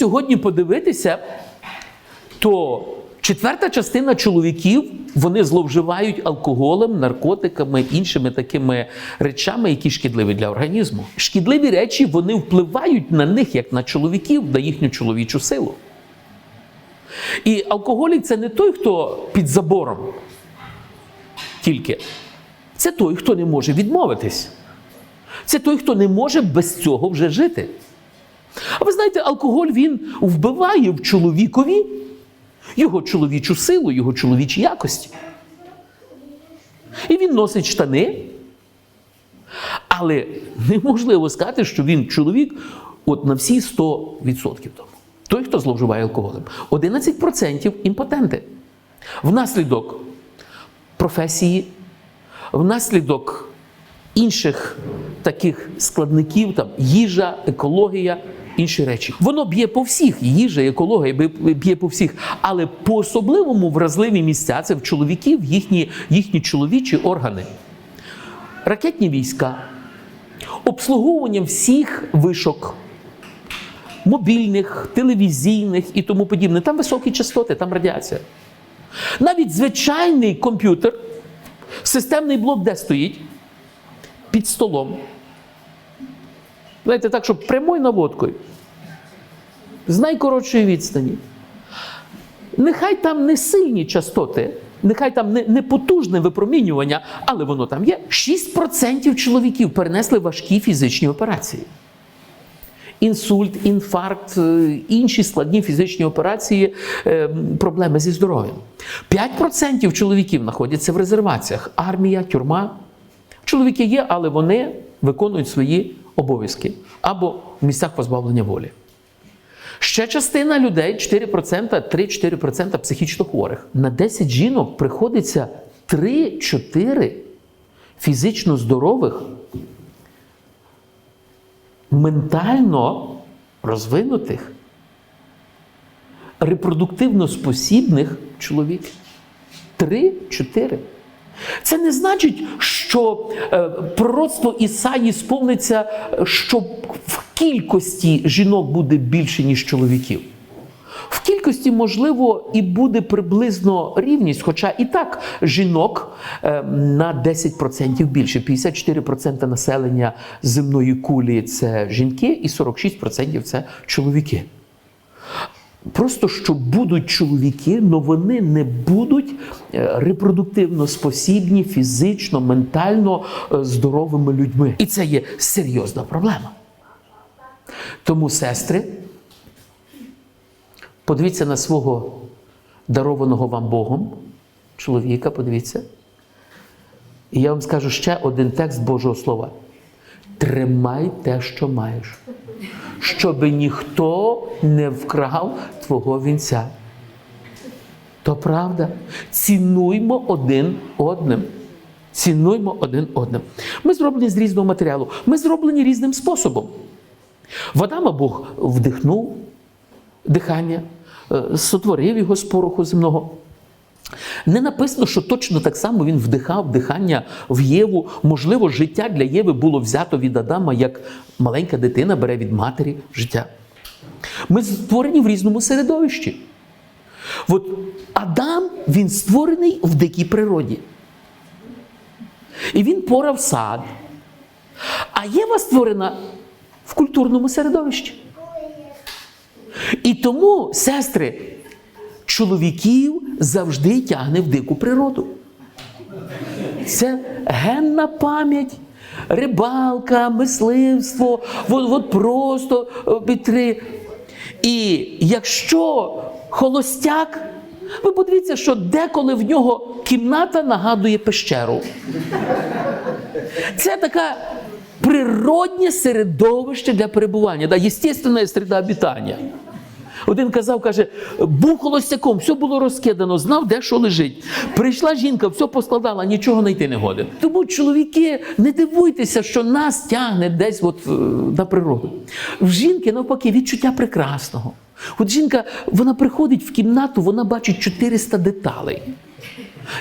сьогодні подивитися, то четверта частина чоловіків вони зловживають алкоголем, наркотиками, іншими такими речами, які шкідливі для організму. Шкідливі речі вони впливають на них, як на чоловіків, на їхню чоловічу силу. І алкоголік це не той, хто під забором тільки. Це той, хто не може відмовитись. Це той, хто не може без цього вже жити. А ви знаєте, алкоголь він вбиває в чоловікові його чоловічу силу, його чоловічі якості. І він носить штани. Але неможливо сказати, що він чоловік от на всі 100% тому. Той, хто зловживає алкоголем. 11% імпотенти. Внаслідок професії, внаслідок інших таких складників, там їжа, екологія, інші речі. Воно б'є по всіх. Їжа, екологія б'є- по всіх. Але по особливому вразливі місця це в чоловіків їхні, їхні чоловічі органи. Ракетні війська, обслуговування всіх вишок, мобільних, телевізійних і тому подібне. Там високі частоти, там радіація. Навіть звичайний комп'ютер, системний блок де стоїть? Під столом. Знаєте, так, щоб прямою наводкою. З найкоротшої відстані. Нехай там не сильні частоти, нехай там не, не потужне випромінювання, але воно там є. 6% чоловіків перенесли важкі фізичні операції. Інсульт, інфаркт, е, інші складні фізичні операції, е, проблеми зі здоров'ям. 5% чоловіків знаходяться в резерваціях. Армія, тюрма. Чоловіки є, але вони виконують свої обов'язки або в місцях позбавлення волі. Ще частина людей, 4%, 3-4% психічно хворих. На 10 жінок приходиться 3-4 фізично здорових, ментально розвинутих, репродуктивно спосібних чоловіків. Три-чотири. Це не значить, що е, пророцтво Ісаї сповниться, е, що в кількості жінок буде більше, ніж чоловіків. В кількості, можливо, і буде приблизно рівність, хоча і так жінок е, на 10% більше. 54% населення земної кулі це жінки, і 46% це чоловіки. Просто що будуть чоловіки, але вони не будуть е, репродуктивно спосібні, фізично, ментально е, здоровими людьми. І це є серйозна проблема. Тому, сестри, подивіться на свого дарованого вам Богом, чоловіка, подивіться. І я вам скажу ще один текст Божого Слова. Тримай те, що маєш щоб ніхто не вкрав твого вінця. То правда. Цінуймо один одним. Цінуймо один одним. Ми зроблені з різного матеріалу. Ми зроблені різним способом. В Адама Бог вдихнув дихання, е, сотворив його з пороху земного. Не написано, що точно так само він вдихав дихання в Єву. Можливо, життя для Єви було взято від Адама, як маленька дитина бере від матері життя. Ми створені в різному середовищі. От Адам він створений в дикій природі. І він порав сад. А Єва створена в культурному середовищі. І тому, сестри, чоловіків завжди тягне в дику природу. Це генна пам'ять, рибалка, мисливство, от, от просто е, підтри. І якщо холостяк, ви подивіться, що деколи в нього кімната нагадує пещеру. Це така природнє середовище для перебування, да, естественна середа обітання. Один казав, каже, був холостяком, все було розкидано, знав, де що лежить. Прийшла жінка, все поскладала, нічого знайти не годин. Тому, чоловіки, не дивуйтеся, що нас тягне десь от, е, на природу. В жінки, навпаки, відчуття прекрасного. От жінка, вона приходить в кімнату, вона бачить 400 деталей.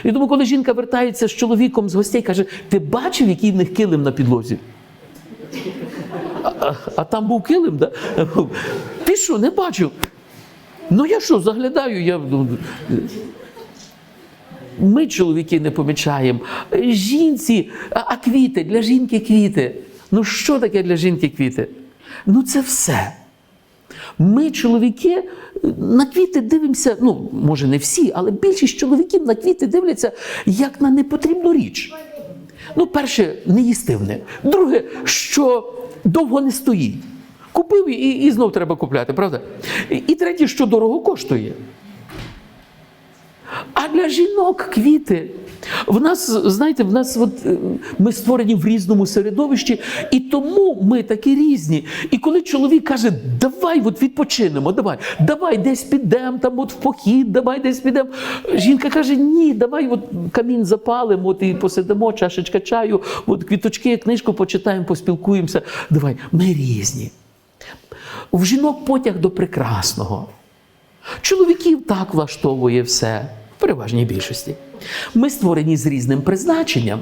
І тому, коли жінка вертається з чоловіком з гостей, каже: ти бачив, який в них килим на підлозі? А, а, а там був килим, да? Ти що, не бачив? Ну я що, заглядаю, я. ну, Ми, чоловіки, не помічаємо. Жінці, а, квіти, для жінки квіти. Ну що таке для жінки квіти? Ну це все. Ми, чоловіки, на квіти дивимося, ну, може, не всі, але більшість чоловіків на квіти дивляться як на непотрібну річ. Ну, перше, неїстивне. Друге, що довго не стоїть. Купив і, і знов треба купляти, правда? І, і третє, що дорого коштує. А для жінок квіти. В нас, знаєте, в нас от, е, ми створені в різному середовищі, і тому ми такі різні. І коли чоловік каже, давай от відпочинемо, давай, давай десь підемо, там от в похід, давай десь підемо. Жінка каже, ні, давай от камін запалимо, от і посидимо, чашечка чаю, от квіточки, книжку почитаємо, поспілкуємося. Давай, ми різні. В жінок потяг до прекрасного. Чоловіків так влаштовує все, в переважній більшості. Ми створені з різним призначенням.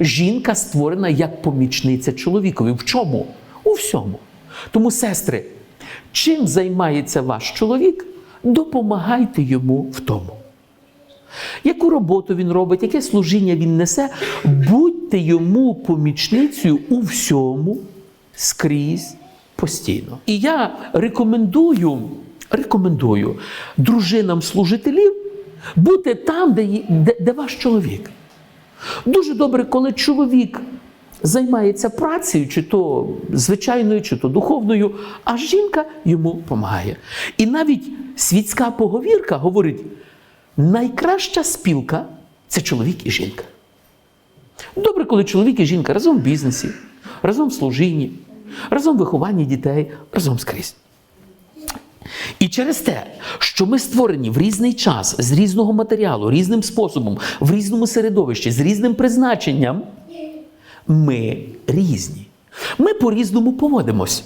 Жінка створена як помічниця чоловікові. В чому? У всьому. Тому, сестри, чим займається ваш чоловік, допомагайте йому в тому. Яку роботу він робить, яке служіння він несе, будьте йому помічницею у всьому, скрізь, постійно. І я рекомендую, рекомендую дружинам служителів бути там, де, де, де ваш чоловік. Дуже добре, коли чоловік займається працею, чи то звичайною, чи то духовною, а жінка йому допомагає. І навіть світська поговірка говорить: найкраща спілка це чоловік і жінка. Добре, коли чоловік і жінка разом в бізнесі, разом в служінні, разом в вихованні дітей, разом скрізь. І через те, що ми створені в різний час, з різного матеріалу, різним способом, в різному середовищі, з різним призначенням, ми різні. Ми по-різному поводимось.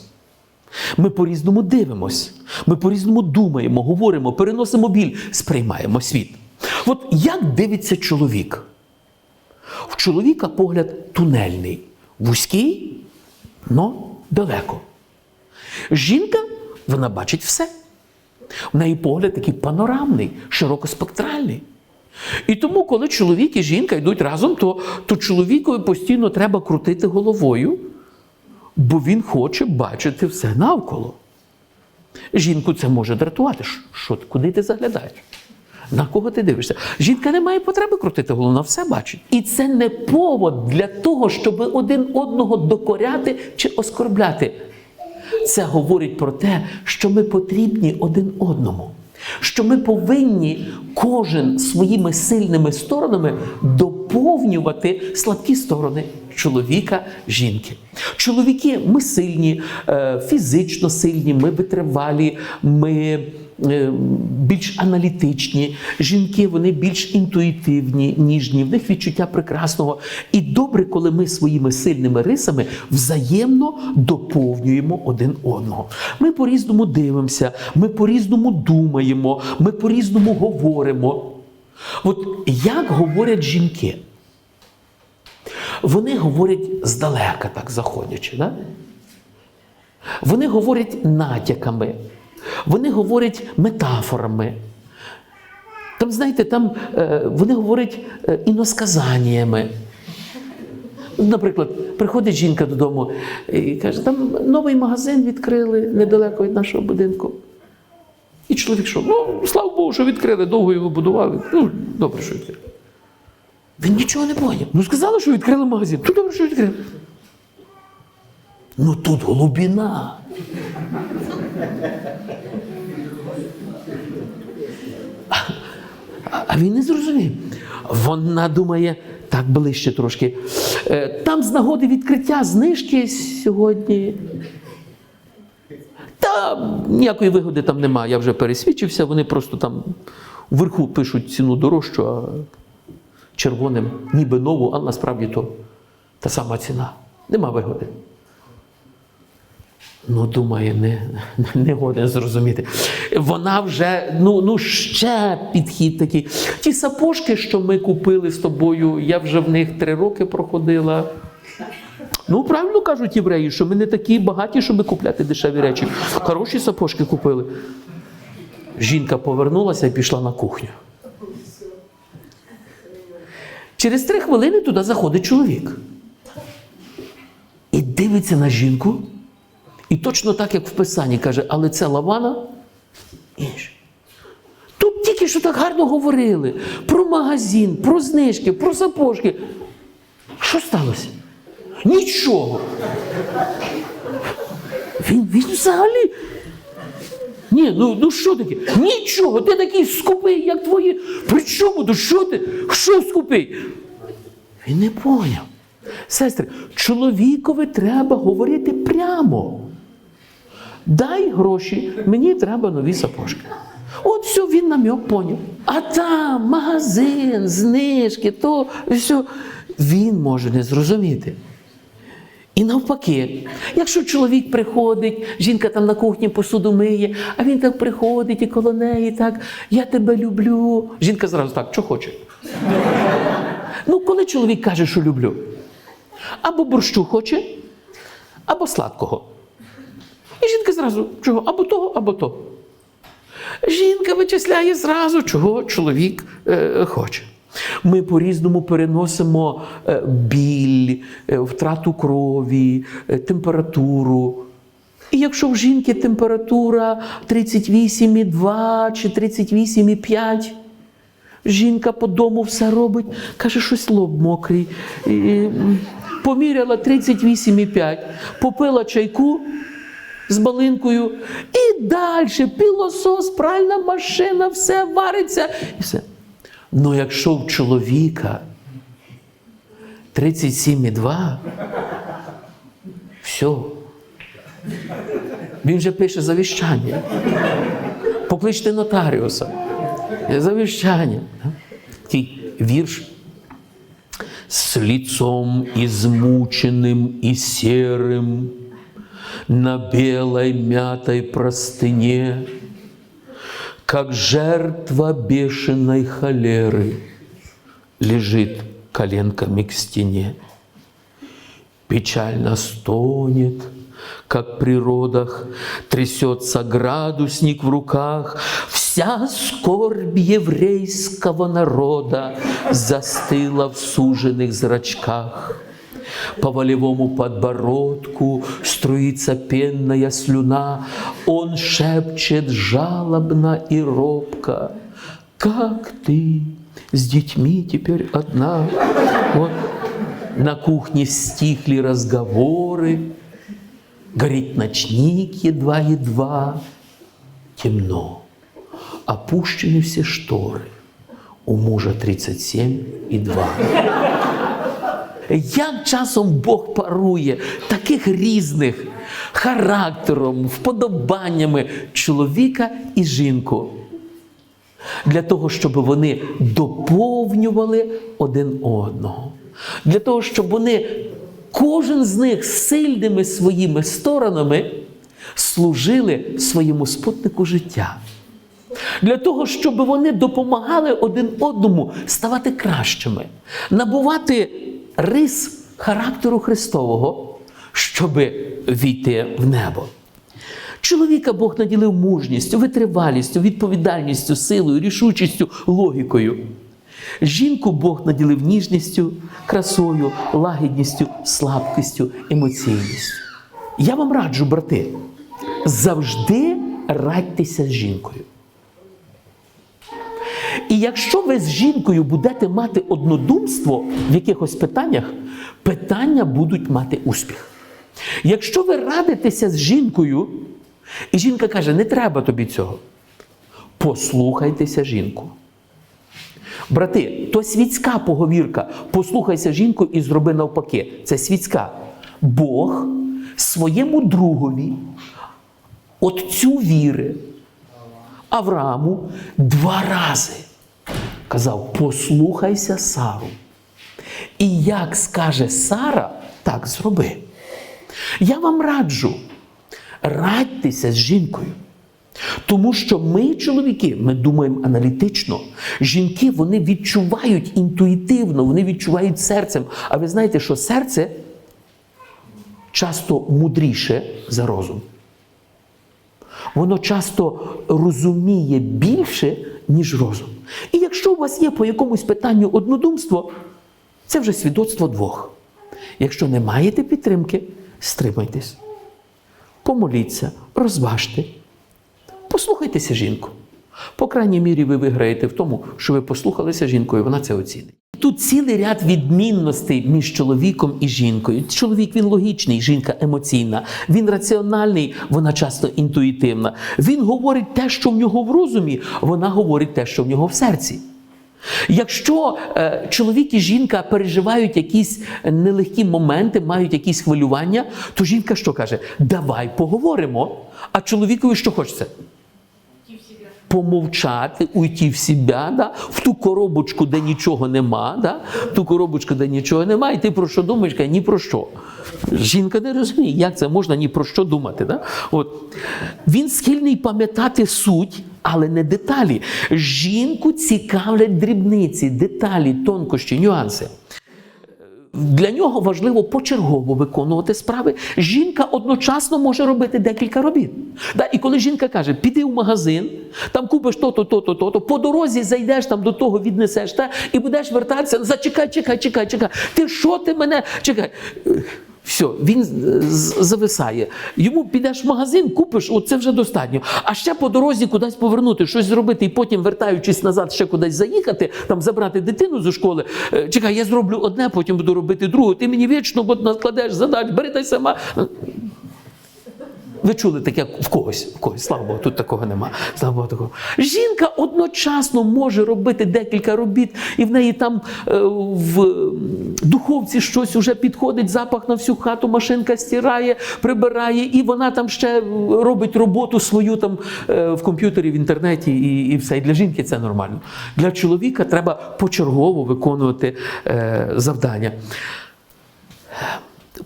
Ми по-різному дивимось, ми по-різному думаємо, говоримо, переносимо біль, сприймаємо світ. От як дивиться чоловік? В чоловіка погляд тунельний, вузький, но далеко. Жінка, вона бачить все. У неї погляд такий панорамний, широкоспектральний. І тому, коли чоловік і жінка йдуть разом, то, то чоловікові постійно треба крутити головою, бо він хоче бачити все навколо. Жінку це може дратувати. Що, куди ти заглядаєш? На кого ти дивишся? Жінка не має потреби крутити голову, вона все бачить. І це не повод для того, щоб один одного докоряти чи оскорбляти. Це говорить про те, що ми потрібні один одному, що ми повинні кожен своїми сильними сторонами доповнювати слабкі сторони чоловіка, жінки. Чоловіки, ми сильні, е, фізично сильні, ми витривалі, ми більш аналітичні. Жінки вони більш інтуїтивні, ніжні, в них відчуття прекрасного. І добре, коли ми своїми сильними рисами взаємно доповнюємо один одного. Ми по-різному дивимося, ми по-різному думаємо, ми по-різному говоримо. От як говорять жінки? Вони говорять здалека, так заходячи. Да? Вони говорять натяками, вони говорять метафорами. Там, знаєте, там е, вони говорять е, іносказаннями. Наприклад, приходить жінка додому і каже, там новий магазин відкрили недалеко від нашого будинку. І чоловік що? Ну, слава Богу, що відкрили, довго його будували. Ну, добре, що відкрили. Він нічого не поняв. Ну, сказали, що відкрили магазин. Ну, добре, що відкрили. Ну тут глибина. А- він не зрозумів. Вона думає, так ближче трошки. Е, Там з нагоди відкриття знижки сьогодні. Та ніякої вигоди там немає, я вже пересвідчився. Вони просто там вверху пишуть ціну дорожчу, а червоним ніби нову, а насправді то та сама ціна. Нема вигоди. Ну, думає, не, не годен зрозуміти. Вона вже, ну, ну ще підхід такий. Ті сапожки, що ми купили з тобою, я вже в них три роки проходила. Ну, правильно кажуть євреї, що ми не такі багаті, щоб купляти дешеві речі. Хороші сапожки купили. Жінка повернулася і пішла на кухню. Через три хвилини туди заходить чоловік. І дивиться на жінку. І точно так, як в Писанні каже, але це Лавана інше. Тут тільки що так гарно говорили про магазин, про знижки, про сапожки. Що сталося? Нічого. Він, він взагалі. Ні, ну, ну що таке? Нічого, ти такий скупий, як твої. При чому? Ну що ти? Що скупий? Він не поняв. Сестри, чоловікові треба говорити прямо. Дай гроші, мені треба нові сапожки. От все, він намек поняв. А там магазин, знижки, то все. Він може не зрозуміти. І навпаки, якщо чоловік приходить, жінка там на кухні посуду миє, а він так приходить і коло неї так, я тебе люблю. Жінка зразу так, що хоче. Ну, коли чоловік каже, що люблю, або борщу хоче, або сладкого. Жінка зразу чого? Або того, або того. Жінка вичисляє зразу, чого чоловік е, хоче. Ми по-різному переносимо е, біль, е, втрату крові, е, температуру. І якщо в жінки температура 38,2 чи 38,5, жінка по дому все робить, каже, щось лоб мокрий. Поміряла 38,5, попила чайку з балинкою і далі пілосос, пральна машина, все вариться і все. Ну якщо в чоловіка 37,2, все. Він вже пише завіщання. Покличте нотаріуса. Завіщання. Такий вірш. С лицом измученным и серым на белой мятой простыне, как жертва бешеной холеры, лежит коленками к стене. Печально стонет, как при родах, трясется градусник в руках, вся скорбь еврейского народа застыла в суженных зрачках. По волевому подбородку струится пенная слюна, он шепчет жалобно и робко, как ты с детьми теперь одна? Вот. На кухне стихли разговоры, горит ночник едва-едва, темно, опущены все шторы, у мужа 37 и 2. Як часом Бог парує таких різних характером, вподобаннями чоловіка і жінку. Для того, щоб вони доповнювали один одного. Для того, щоб вони, кожен з них сильними своїми сторонами служили своєму спутнику життя. Для того, щоб вони допомагали один одному ставати кращими, набувати рис характеру Христового, щоб війти в небо. Чоловіка Бог наділив мужністю, витривалістю, відповідальністю, силою, рішучістю, логікою. Жінку Бог наділив ніжністю, красою, лагідністю, слабкістю, емоційністю. Я вам раджу, брати, завжди радьтеся з жінкою. І якщо ви з жінкою будете мати однодумство в якихось питаннях, питання будуть мати успіх. Якщо ви радитеся з жінкою, і жінка каже, не треба тобі цього, послухайтеся жінку. Брати, то світська поговірка. Послухайся жінку і зроби навпаки. Це світська. Бог своєму другові от цю віри Аврааму два рази казав: послухайся Сару. І як скаже Сара, так зроби. Я вам раджу, радьтеся з жінкою. Тому що ми, чоловіки, ми думаємо аналітично. Жінки вони відчувають інтуїтивно, вони відчувають серцем. А ви знаєте, що серце часто мудріше за розум. Воно часто розуміє більше, ніж розум. І якщо у вас є по якомусь питанню однодумство, це вже свідоцтво двох. Якщо не маєте підтримки, стримайтесь. Помоліться, розважте, послухайтеся жінку. По крайній мірі, ви виграєте в тому, що ви послухалися жінкою, вона це оцінить. Тут цілий ряд відмінностей між чоловіком і жінкою. Чоловік він логічний, жінка емоційна, він раціональний, вона часто інтуїтивна. Він говорить те, що в нього в розумі, вона говорить те, що в нього в серці. Якщо е, чоловік і жінка переживають якісь нелегкі моменти, мають якісь хвилювання, то жінка що каже? Давай поговоримо. А чоловікові що хочеться? Помовчати, уйти в себе, да? в ту коробочку, де нічого нема, да? в ту коробочку, де нічого нема, і ти про що думаєш? Каже, ні про що. Жінка не розуміє, як це можна ні про що думати. Да? От. Він схильний пам'ятати суть, але не деталі. Жінку цікавлять дрібниці, деталі, тонкощі, нюанси. Для нього важливо почергово виконувати справи. Жінка одночасно може робити декілька робіт. Да? І коли жінка каже, піди в магазин, там купиш то-то, то-то, то-то, по дорозі зайдеш там до того, віднесеш те, і будеш вертатися. Зачекай, чекай, чекай, чекай. Ти що ти мене? Чекай. Все, він зависає. Йому підеш в магазин, купиш, оце вже достатньо. А ще по дорозі кудись повернути, щось зробити, і потім, вертаючись назад, ще кудись заїхати, там забрати дитину зі школи. Е, Чекай, я зроблю одне, потім буду робити друге. Ти мені вічно накладеш задач, бери та сама. Ви чули таке в когось, в когось, слава Богу, тут такого нема. Слава Богу, такого. Жінка одночасно може робити декілька робіт, і в неї там е, в духовці щось уже підходить, запах на всю хату, машинка стирає, прибирає, і вона там ще робить роботу свою там е, в комп'ютері, в інтернеті, і, і все. І для жінки це нормально. Для чоловіка треба почергово виконувати е, завдання.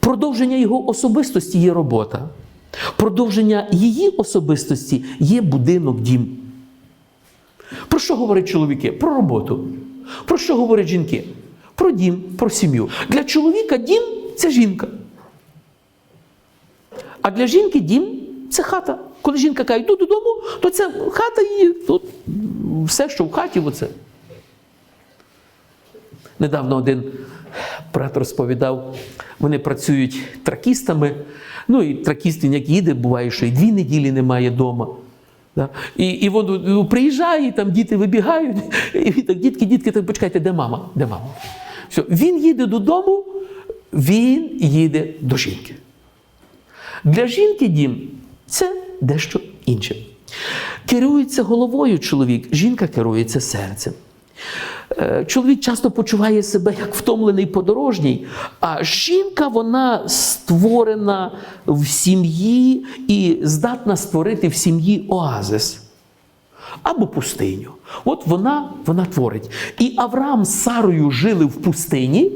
Продовження його особистості є робота. Продовження її особистості є будинок, дім. Про що говорять чоловіки? Про роботу. Про що говорять жінки? Про дім, про сім'ю. Для чоловіка дім це жінка. А для жінки дім це хата. Коли жінка каже, йду додому, то це хата її, тут все, що в хаті, оце. Недавно один брат розповідав, вони працюють тракістами. Ну і тракіст він як їде, буває, що і дві неділі немає вдома. Да? І, і він ну, приїжджає, і там діти вибігають, і так, дітки, дітки, так почекайте, де мама? Де мама? Все, він їде додому, він їде до жінки. Для жінки дім це дещо інше. Керується головою чоловік, жінка керується серцем. Е, Чоловік часто почуває себе як втомлений подорожній, а жінка вона створена в сім'ї і здатна створити в сім'ї оазис або пустиню. От вона, вона творить. І Авраам з Сарою жили в пустині,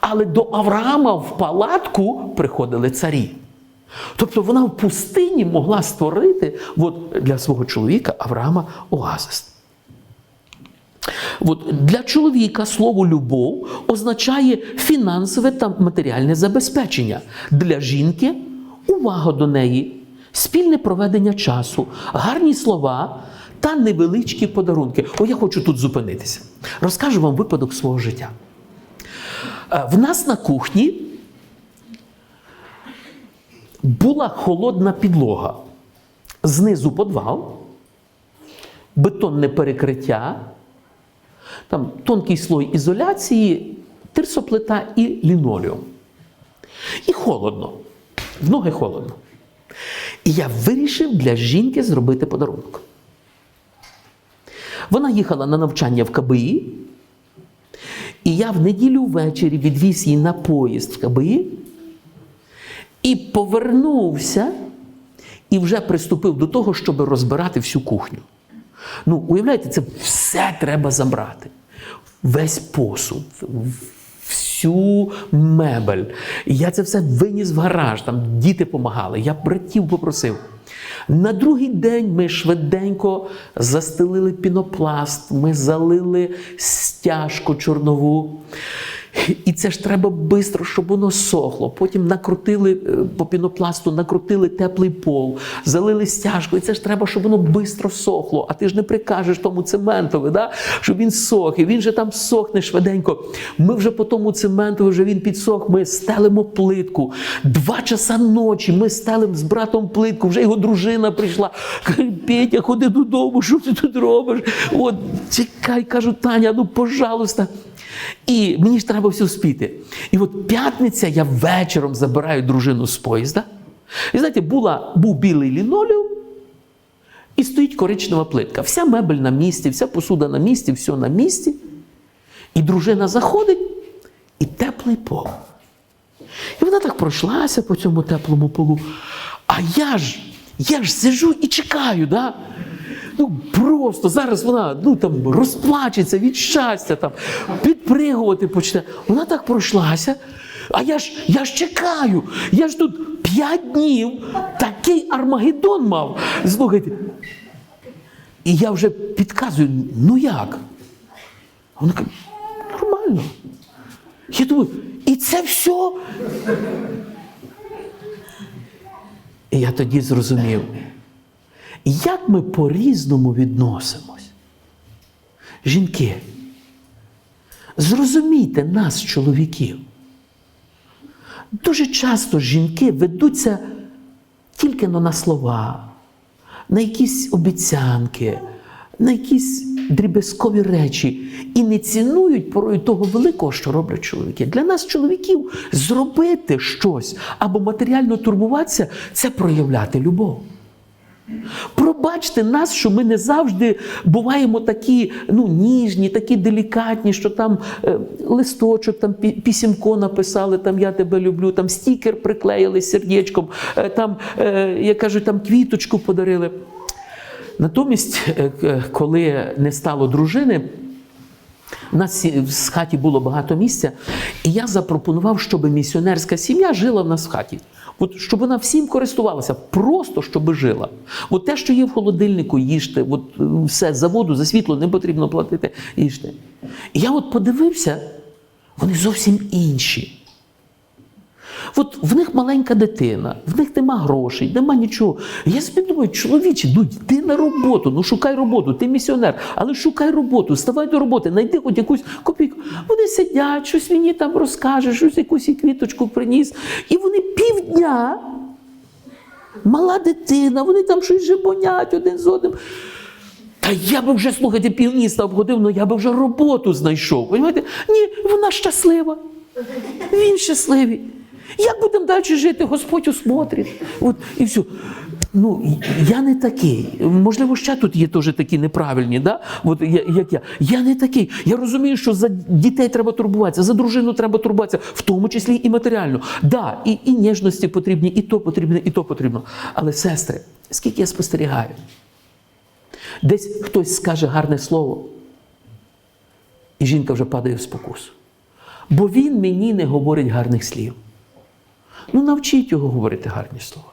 але до Авраама в палатку приходили царі. Тобто вона в пустині могла створити от, для свого чоловіка Авраама оазис. От для чоловіка слово любов означає фінансове та матеріальне забезпечення. Для жінки увага до неї, спільне проведення часу, гарні слова та невеличкі подарунки. О, я хочу тут зупинитися. Розкажу вам випадок свого життя. Е, В нас на кухні була холодна підлога. Знизу подвал, бетонне перекриття, там тонкий слой ізоляції, тирсоплита і лінолеум. І холодно. В ноги холодно. І я вирішив для жінки зробити подарунок. Вона їхала на навчання в КБІ, і я в неділю ввечері відвіз її на поїзд в КБІ і повернувся і вже приступив до того, щоб розбирати всю кухню. Ну, уявляєте, це все треба забрати. Весь посуд, всю мебель. І я це все виніс в гараж, там діти допомагали, я братів попросив. На другий день ми швиденько застелили пінопласт, ми залили стяжку чорнову. І це ж треба швидко, щоб воно сохло. Потім накрутили е, по пінопласту, накрутили теплий пол, залили стяжку. І це ж треба, щоб воно швидко сохло. А ти ж не прикажеш тому цементові, да? щоб він сох. І він же там сохне швиденько. Ми вже по тому цементові, вже він підсох, ми стелимо плитку. Два часа ночі ми стелимо з братом плитку. Вже його дружина прийшла. Каже, Петя, ходи додому, що ти тут робиш? От, чекай, кажу, Таня, ну пожалуйста. І мені ж треба все спіти. І от п'ятниця я вечором забираю дружину з поїзда. І знаєте, була, був білий лінолеум, і стоїть коричнева плитка. Вся мебель на місці, вся посуда на місці, все на місці. І дружина заходить, і теплий пол. І вона так пройшлася по цьому теплому полу. А я ж, я ж сижу і чекаю, да? Ну просто зараз вона ну, там, розплачеться від щастя, там, підпригувати почне. Вона так пройшлася. А я ж, я ж чекаю. Я ж тут п'ять днів такий Армагеддон мав. Слухайте. І я вже підказую, ну як? Вона каже, нормально. Я думаю, і це все. І я тоді зрозумів, як ми по-різному відносимось. Жінки, зрозумійте нас, чоловіків. Дуже часто жінки ведуться тільки на слова, на якісь обіцянки, на якісь дріб'язкові речі і не цінують порою того великого, що роблять чоловіки. Для нас, чоловіків, зробити щось або матеріально турбуватися це проявляти любов. Пробачте нас, що ми не завжди буваємо такі ну, ніжні, такі делікатні, що там е, листочок, там пісімко написали, там я тебе люблю, там стікер приклеїли сердечком, е, там, е, я кажу, там квіточку подарили. Натомість, е, коли не стало дружини, у нас в хаті було багато місця, і я запропонував, щоб місіонерська сім'я жила в нас в хаті. От щоб вона всім користувалася, просто щоб жила. От те, що є в холодильнику, їжте, от е, все за воду, за світло не потрібно платити, їжте. І я от подивився, вони зовсім інші. От в них маленька дитина, в них нема грошей, нема нічого. Я собі думаю, чоловіче, ну йди на роботу, ну шукай роботу, ти місіонер, але шукай роботу, ставай до роботи, знайди хоч якусь копійку. Вони сидять, щось мені там розкаже, щось якусь і квіточку приніс. І вони півдня, мала дитина, вони там щось жебонять один з одним. Та я би вже, слухайте, півміста обходив, ну я би вже роботу знайшов. Понімаєте? Ні, вона щаслива. Він щасливий. Як будемо далі жити? Господь усмотрить. От і все. Ну, я не такий. Можливо, ще тут є теж такі неправильні, да? От як я. Я не такий. Я розумію, що за дітей треба турбуватися, за дружину треба турбуватися, в тому числі і матеріально. Да, і, і ніжності потрібні, і то потрібно, і то потрібно. Але, сестри, скільки я спостерігаю, десь хтось скаже гарне слово, і жінка вже падає в спокусу. Бо він мені не говорить гарних слів. Ну, навчіть його говорити гарні слова.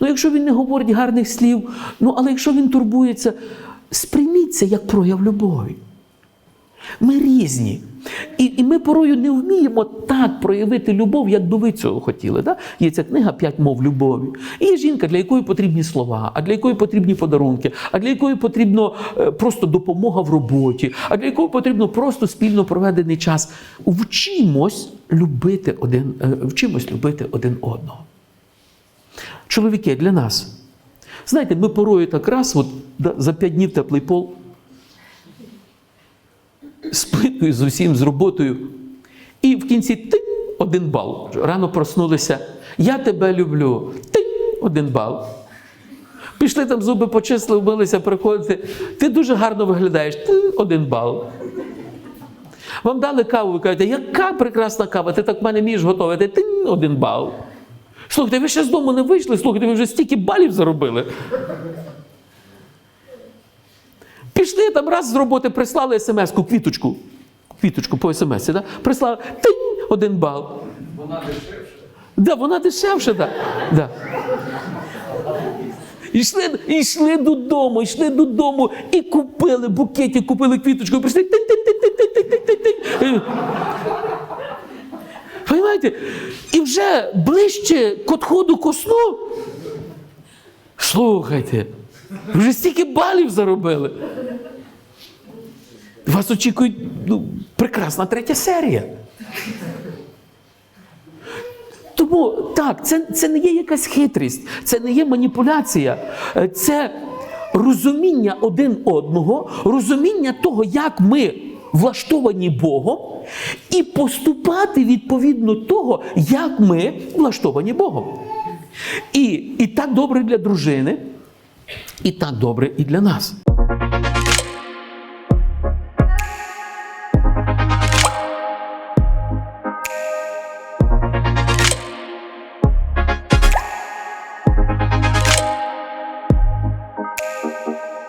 Ну, якщо він не говорить гарних слів, ну, але якщо він турбується, сприйміть це як прояв любові. Ми різні. І, і ми порою не вміємо так проявити любов, як би ви цього хотіли. Да? Є ця книга П'ять мов любові. І є жінка, для якої потрібні слова, а для якої потрібні подарунки, а для якої потрібно е, просто допомога в роботі, а для якої потрібно просто спільно проведений час. Вчимось любити один, е, вчимось любити один одного. Чоловіки для нас. Знаєте, ми порою так раз, от, да, за п'ять днів теплий пол плитою, з усім, з роботою. І в кінці тинь, один бал. Рано проснулися. Я тебе люблю. Тинь, один бал. Пішли там зуби почистили, вмилися, приходите. Ти дуже гарно виглядаєш. Тинь, один бал. Вам дали каву, ви кажете, яка прекрасна кава, ти так в мене вмієш готувати. Тинь, один бал. Слухайте, ви ще з дому не вийшли, слухайте, ви вже стільки балів заробили. Пішли там раз з роботи, прислали смс-ку, квіточку. Квіточку по смс, да? прислали тинь, один бал. Вона дешевша. Да, вона дешевша, да. да. Йшли, йшли додому, йшли додому і купили букеті, купили квіточку, і прийшли тинь-тинь-тинь-тинь-тинь-тинь. Е, Понимаєте? І вже ближче к відходу ко сну. Слухайте, ви вже стільки балів заробили. Вас очікує ну, прекрасна третя серія. Тому так, це, це не є якась хитрість, це не є маніпуляція, Е, це розуміння один одного, розуміння того, як ми влаштовані Богом, і поступати відповідно того, як ми влаштовані Богом. І, і так добре для дружини, і так добре і для нас.